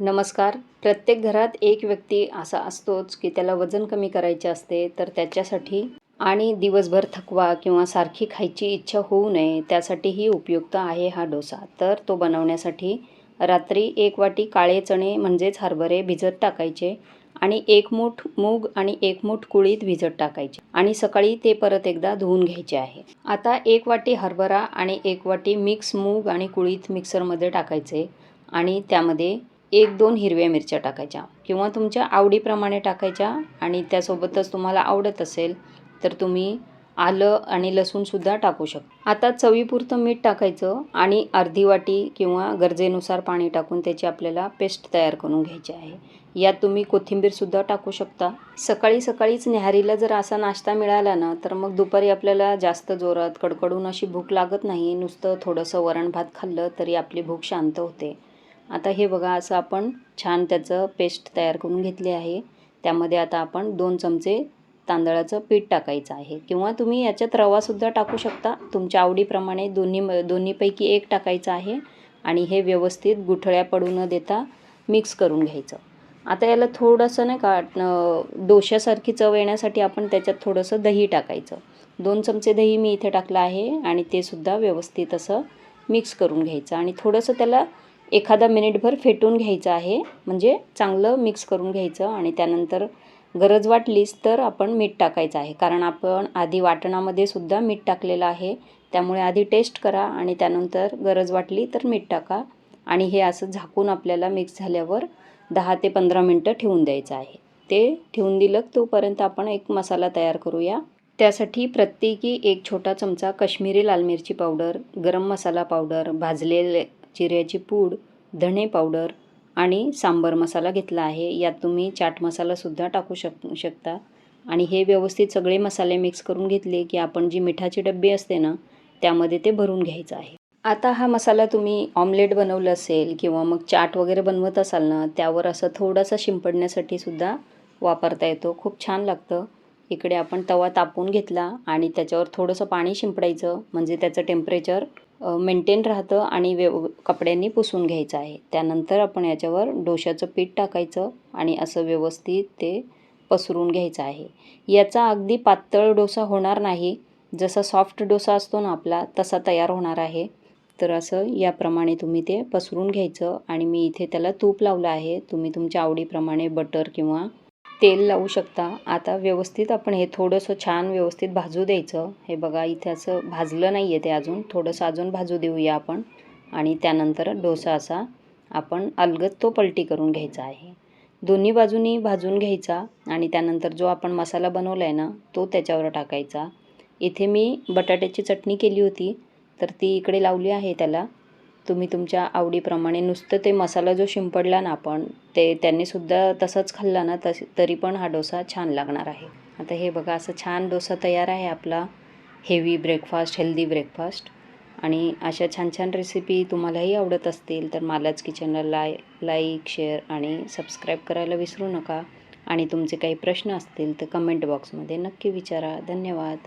नमस्कार. प्रत्येक घरात एक व्यक्ती असा असतोच की त्याला वजन कमी करायचे असते तर त्याच्यासाठी आणि दिवसभर थकवा किंवा सारखी खायची इच्छा होऊ नये त्यासाठीही उपयुक्त आहे हा डोसा. तर तो बनवण्यासाठी रात्री एक वाटी काळे चणे म्हणजेच हरभरे भिजत टाकायचे आणि एक मूठ मूग आणि एक मूठ कुळीत भिजत टाकायचे आणि सकाळी ते परत एकदा धुवून घ्यायचे आहे. आता एक वाटी हरभरा आणि एक वाटी मिक्स मूग आणि कुळीत मिक्सरमध्ये टाकायचे आणि त्यामध्ये एक दोन हिरव्या मिरच्या टाकायच्या किंवा तुमच्या आवडीप्रमाणे टाकायच्या आणि त्यासोबतच तुम्हाला आवडत असेल तर तुम्ही आलं आणि लसूणसुद्धा टाकू शकता आता चवीपुरतं मीठ टाकायचं आणि अर्धी वाटी किंवा गरजेनुसार पाणी टाकून त्याची आपल्याला पेस्ट तयार करून घ्यायची आहे. यात तुम्ही कोथिंबीरसुद्धा टाकू शकता. सकाळी सकाळीच न्याहारीला जर असा नाश्ता मिळाला ना तर मग दुपारी आपल्याला जास्त जोरात कडकडून अशी भूक लागत नाही. नुसतं थोडंसं वरण भात खाल्लं तरी आपली भूक शांत होते. आता हे बघा असं आपण छान त्याचं पेस्ट तयार करून घेतले आहे. त्यामध्ये आता आपण दोन चमचे तांदळाचं पीठ टाकायचं आहे. किंवा तुम्ही याच्यात रवासुद्धा टाकू शकता. तुमच्या आवडीप्रमाणे दोन्ही दोन्हीपैकी एक टाकायचं आहे. आणि हे व्यवस्थित गुठळ्या पडू न देता मिक्स करून घ्यायचं. आता याला थोडंसं नाही का डोश्यासारखी चव येण्यासाठी आपण त्याच्यात थोडंसं दही टाकायचं. दोन चमचे दही मी इथे टाकलं आहे. आणि ते सुद्धा व्यवस्थित असं मिक्स करून घ्यायचं. आणि थोडंसं त्याला एखादा मिनिटभर फेटून घ्यायचं आहे. म्हणजे चांगलं मिक्स करून घ्यायचं आणि त्यानंतर गरज वाटलीच तर आपण मीठ टाकायचं आहे. कारण आपण आधी वाटणामध्ये सुद्धा मीठ टाकलेलं आहे. त्यामुळे आधी टेस्ट करा आणि त्यानंतर गरज वाटली तर मीठ टाका. आणि हे असं झाकून आपल्याला मिक्स झाल्यावर दहा ते पंधरा मिनटं ठेवून द्यायचं आहे. ते ठेवून दिलं तोपर्यंत आपण एक मसाला तयार करूया. त्यासाठी प्रत्येकी एक छोटा चमचा कश्मीरी लाल मिरची पावडर गरम मसाला पावडर भाजलेले जिऱ्याची पूड धणे पावडर आणि सांबर मसाला घेतला आहे. यात तुम्ही चाट मसालासुद्धा टाकू शक शकता. आणि हे व्यवस्थित सगळे मसाले मिक्स करून घेतले की आपण जी मिठाची डब्बी असते ना त्यामध्ये ते भरून घ्यायचं आहे. आता हा मसाला तुम्ही ऑमलेट बनवलं असेल किंवा मग चाट वगैरे बनवत असाल ना त्यावर असं थोडासा शिंपडण्यासाठी सुद्धा वापरता येतो. खूप छान लागतं. इकडे आपण तवा तापवून घेतला आणि त्याच्यावर थोडंसं पाणी शिंपडायचं. म्हणजे त्याचं टेम्परेचर मेंटेन राहतं आणि व्यव कपड्यांनी पुसून घ्यायचं आहे. त्यानंतर आपण याच्यावर डोशाचं पीठ टाकायचं आणि असं व्यवस्थित ते पसरून घ्यायचं आहे. याचा अगदी पातळ डोसा होणार नाही. जसा सॉफ्ट डोसा असतो ना आपला तसा तयार होणार आहे. तर असं याप्रमाणे तुम्ही ते पसरून घ्यायचं आणि मी इथे त्याला तूप लावलं आहे. तुम्ही तुमच्या आवडीप्रमाणे बटर किंवा तेल लावू शकता. आता व्यवस्थित आपण हे थोडंसं छान व्यवस्थित भाजू द्यायचं. हे बघा इथे असं भाजलं नाही आहे ते अजून. थोडंसं अजून भाजू देऊया आपण. आणि त्यानंतर डोसा असा आपण अलगद तो पलटी करून घ्यायचा आहे. दोन्ही बाजूनी भाजून घ्यायचा आणि त्यानंतर जो आपण मसाला बनवला आहे ना तो त्याच्यावर टाकायचा. इथे मी बटाट्याची चटणी केली होती तर ती इकडे लावली आहे त्याला. तुम्ही तुमच्या आवडीप्रमाणे नुसतं ते मसाला जो शिंपडला ना आपण ते त्यांनीसुद्धा तसंच खाल्ला ना तस तरी पण हा डोसा छान लागणार आहे. आता हे बघा असं छान डोसा तयार आहे आपला हेवी ब्रेकफास्ट हेल्दी ब्रेकफास्ट आणि अशा छान छान रेसिपी तुम्हालाही आवडत असतील तर मालाच किचनला लाय लाईक शेअर आणि सबस्क्राईब करायला विसरू नका. आणि तुमचे काही प्रश्न असतील तर कमेंट बॉक्समध्ये नक्की विचारा. धन्यवाद.